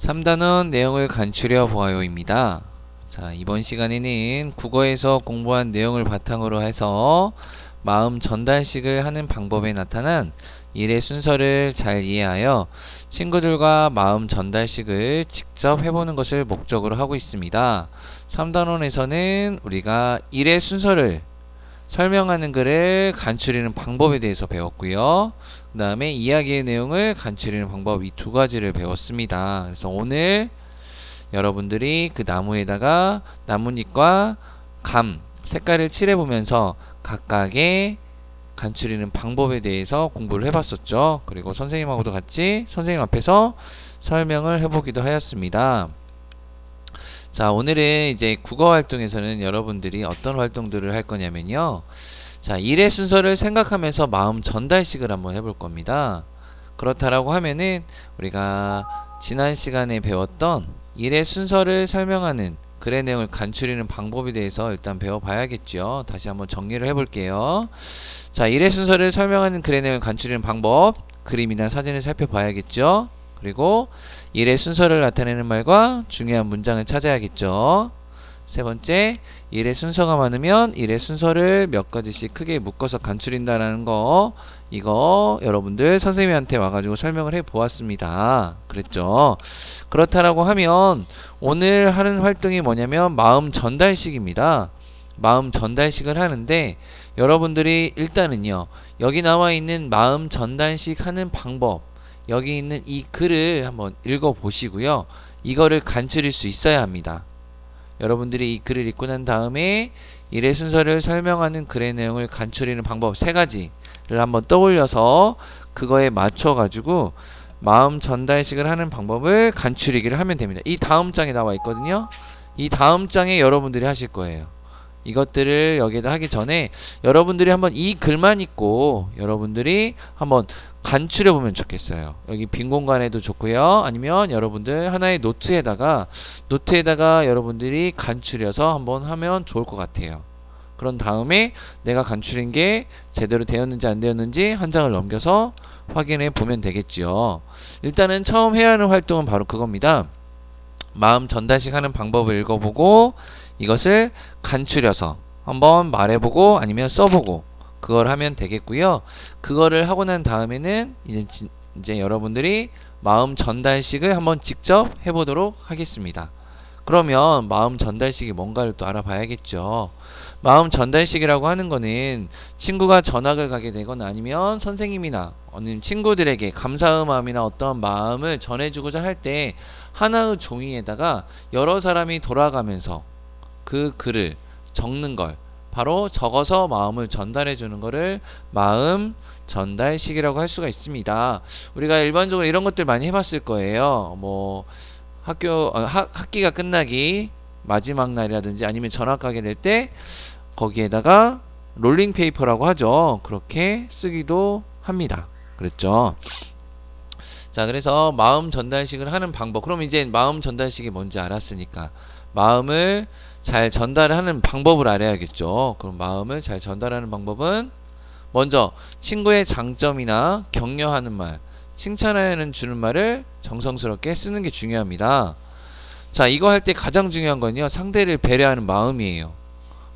3단원 내용을 간추려 보아요입니다. 자, 이번 시간에는 국어에서 공부한 내용을 바탕으로 해서 마음 전달식을 하는 방법에 나타난 일의 순서를 잘 이해하여 친구들과 마음 전달식을 직접 해보는 것을 목적으로 하고 있습니다. 3단원에서는 우리가 일의 순서를 설명하는 글을 간추리는 방법에 대해서 배웠고요. 그 다음에 이야기의 내용을 간추리는 방법 이 두 가지를 배웠습니다. 그래서 오늘 여러분들이 그 나무에다가 나뭇잎과 감 색깔을 칠해보면서 각각의 간추리는 방법에 대해서 공부를 해봤었죠. 그리고 선생님하고도 같이 선생님 앞에서 설명을 해보기도 하였습니다. 자, 오늘은 이제 국어 활동에서는 여러분들이 어떤 활동들을 할 거냐면요. 자, 일의 순서를 생각하면서 마음 전달식을 한번 해볼 겁니다. 그렇다라고 하면은 우리가 지난 시간에 배웠던 일의 순서를 설명하는 글의 내용을 간추리는 방법에 대해서 일단 배워봐야겠죠. 다시 한번 정리를 해볼게요. 자, 일의 순서를 설명하는 글의 내용을 간추리는 방법, 그림이나 사진을 살펴봐야겠죠. 그리고 일의 순서를 나타내는 말과 중요한 문장을 찾아야겠죠. 세 번째, 일의 순서가 많으면 일의 순서를 몇 가지씩 크게 묶어서 간추린다라는 거 이거 여러분들 선생님한테 와가지고 설명을 해 보았습니다. 그랬죠. 그렇다라고 하면 오늘 하는 활동이 뭐냐면 마음 전달식입니다. 마음 전달식을 하는데 여러분들이 일단은요 여기 나와 있는 마음 전달식 하는 방법 여기 있는 이 글을 한번 읽어 보시고요. 이거를 간추릴 수 있어야 합니다. 여러분들이 이 글을 읽고 난 다음에 일의 순서를 설명하는 글의 내용을 간추리는 방법 세 가지를 한번 떠올려서 그거에 맞춰 가지고 마음 전달식을 하는 방법을 간추리기를 하면 됩니다. 이 다음 장에 나와 있거든요. 이 다음 장에 여러분들이 하실 거예요. 이것들을 여기에다 하기 전에 여러분들이 한번 이 글만 읽고 여러분들이 한번 간추려 보면 좋겠어요. 여기 빈 공간에도 좋고요. 아니면 여러분들 하나의 노트에다가 노트에다가 여러분들이 간추려서 한번 하면 좋을 것 같아요. 그런 다음에 내가 간추린 게 제대로 되었는지 안 되었는지 한 장을 넘겨서 확인해 보면 되겠지요. 일단은 처음 해야 하는 활동은 바로 그겁니다. 마음 전달식 하는 방법을 읽어보고 이것을 간추려서 한번 말해보고 아니면 써보고 그걸 하면 되겠고요. 그거를 하고 난 다음에는 이제, 지- 이제 여러분들이 마음 전달식을 한번 직접 해보도록 하겠습니다. 그러면 마음 전달식이 뭔가를 또 알아봐야겠죠. 마음 전달식이라고 하는 거는 친구가 전학을 가게 되거나 아니면 선생님이나 아니면 친구들에게 감사의 마음이나 어떤 마음을 전해주고자 할 때 하나의 종이에다가 여러 사람이 돌아가면서 그 글을 적는 걸 바로 적어서 마음을 전달해 주는 거를 마음 전달식이라고 할 수가 있습니다. 우리가 일반적으로 이런 것들 많이 해봤을 거예요. 뭐 학교 어, 학, 학기가 끝나기 마지막 날이라든지 아니면 전학 가게 될 때 거기에다가 롤링 페이퍼라고 하죠. 그렇게 쓰기도 합니다. 그랬죠. 자, 그래서 마음 전달식을 하는 방법. 그럼 이제 마음 전달식이 뭔지 알았으니까 마음을 잘 전달하는 방법을 알아야겠죠. 그럼 마음을 잘 전달하는 방법은 먼저 친구의 장점이나 격려하는 말, 칭찬하는 주는 말을 정성스럽게 쓰는 게 중요합니다. 자, 이거 할 때 가장 중요한 건요. 상대를 배려하는 마음이에요.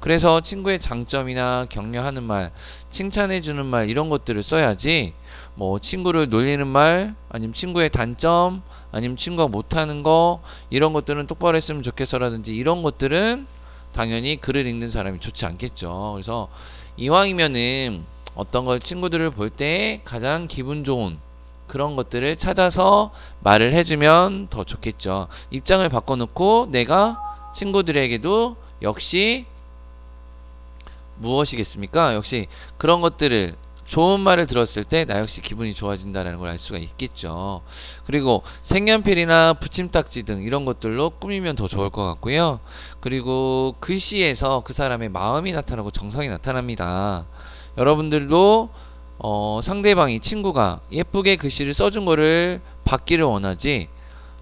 그래서 친구의 장점이나 격려하는 말, 칭찬해 주는 말 이런 것들을 써야지. 뭐 친구를 놀리는 말, 아니면 친구의 단점, 아니면 친구가 못하는 거 이런 것들은 똑바로 했으면 좋겠어라든지 이런 것들은 당연히 글을 읽는 사람이 좋지 않겠죠. 그래서 이왕이면은 어떤 걸 친구들을 볼 때 가장 기분 좋은 그런 것들을 찾아서 말을 해주면 더 좋겠죠. 입장을 바꿔놓고 내가 친구들에게도 역시 무엇이겠습니까? 역시 그런 것들을 좋은 말을 들었을 때 나 역시 기분이 좋아진다는 걸 알 수가 있겠죠. 그리고 색연필이나 붙임딱지 등 이런 것들로 꾸미면 더 좋을 것 같고요. 그리고 글씨에서 그 사람의 마음이 나타나고 정성이 나타납니다. 여러분들도 어, 상대방이 친구가 예쁘게 글씨를 써준 거를 받기를 원하지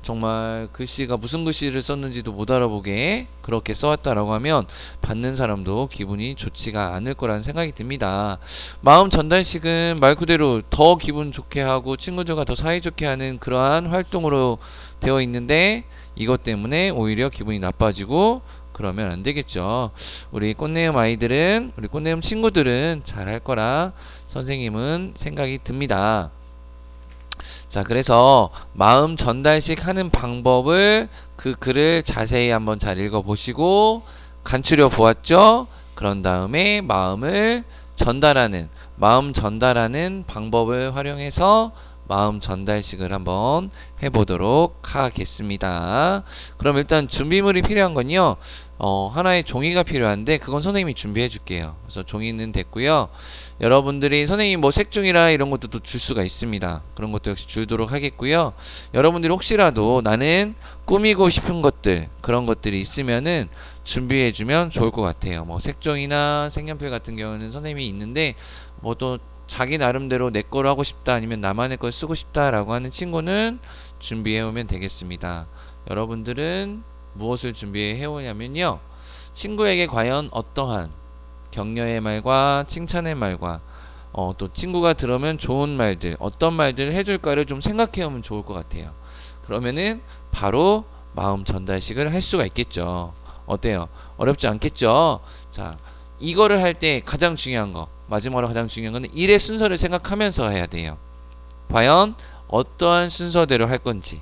정말 글씨가 무슨 글씨를 썼는지도 못 알아보게 그렇게 써왔다라고 하면 받는 사람도 기분이 좋지가 않을 거라는 생각이 듭니다. 마음 전달식은 말 그대로 더 기분 좋게 하고 친구들과 더 사이좋게 하는 그러한 활동으로 되어 있는데 이것 때문에 오히려 기분이 나빠지고 그러면 안 되겠죠. 우리 꽃내음 아이들은 우리 꽃내음 친구들은 잘할 거라 선생님은 생각이 듭니다. 자, 그래서 마음 전달식 하는 방법을 그 글을 자세히 한번 잘 읽어보시고 간추려 보았죠? 그런 다음에 마음을 전달하는, 마음 전달하는 방법을 활용해서 마음 전달식을 한번 해보도록 하겠습니다. 그럼 일단 준비물이 필요한 건요, 어, 하나의 종이가 필요한데 그건 선생님이 준비해 줄게요. 그래서 종이는 됐고요. 여러분들이 선생님 뭐 색종이라 이런 것도 또 줄 수가 있습니다. 그런 것도 역시 줄도록 하겠고요. 여러분들이 혹시라도 나는 꾸미고 싶은 것들 그런 것들이 있으면은 준비해 주면 좋을 것 같아요. 뭐 색종이나 색연필 같은 경우는 선생님이 있는데 뭐 또 자기 나름대로 내 거로 하고 싶다 아니면 나만의 걸 쓰고 싶다라고 하는 친구는 준비해 오면 되겠습니다. 여러분들은 무엇을 준비해 오냐면요. 친구에게 과연 어떠한 격려의 말과 칭찬의 말과 어, 또 친구가 들으면 좋은 말들 어떤 말들을 해줄까를 좀 생각해 오면 좋을 것 같아요. 그러면은 바로 마음 전달식을 할 수가 있겠죠. 어때요? 어렵지 않겠죠? 자, 이거를 할 때 가장 중요한 거 마지막으로 가장 중요한 거는 일의 순서를 생각하면서 해야 돼요. 과연 어떠한 순서대로 할 건지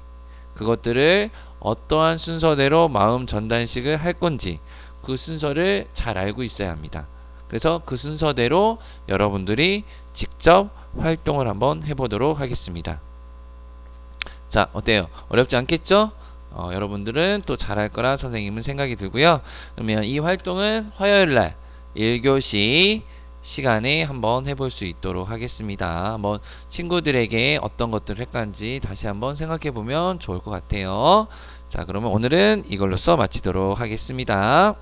그것들을 어떠한 순서대로 마음 전달식을 할 건지 그 순서를 잘 알고 있어야 합니다. 그래서 그 순서대로 여러분들이 직접 활동을 한번 해보도록 하겠습니다. 자, 어때요? 어렵지 않겠죠? 어, 여러분들은 또 잘할 거라 선생님은 생각이 들고요. 그러면 이 활동은 화요일 날 1교시 시간에 한번 해볼 수 있도록 하겠습니다. 한번 친구들에게 어떤 것들을 할건지 다시 한번 생각해 보면 좋을 것 같아요. 자, 그러면 오늘은 이걸로써 마치도록 하겠습니다.